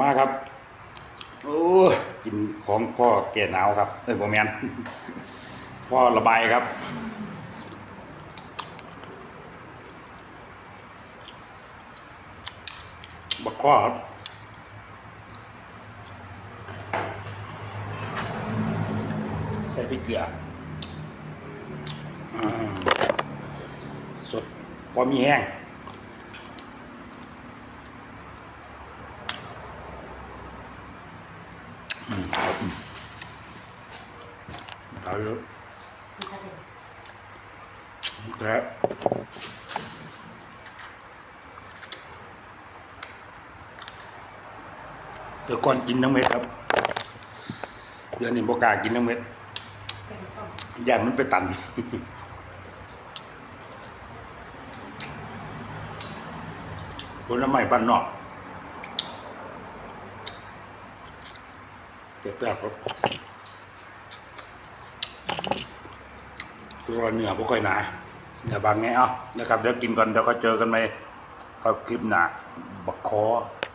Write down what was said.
มาครับ โอ้กินของพ่อแก่หนาวครับ เอ้ยบ่แมนพ่อระบายครับบักข้อครับใส่พริกเกลืออสดพอมีแห้ง เอาเยอะแล้วเดี๋ยวก่อนกินน้ำเม็ดครับ เดี๋ยวนี้บอกากินน้ำเม็ดย่ามันไปตันผลไม้บ้านนอก เจ็บแสบครับตัวเนื้อบ่ค่อยหนาเนื้อบางไงเอะนะครับ เดี๋ยวกินก่อนเดี๋ยวก็เจอกันไหมกับคลิปหนาบักคอ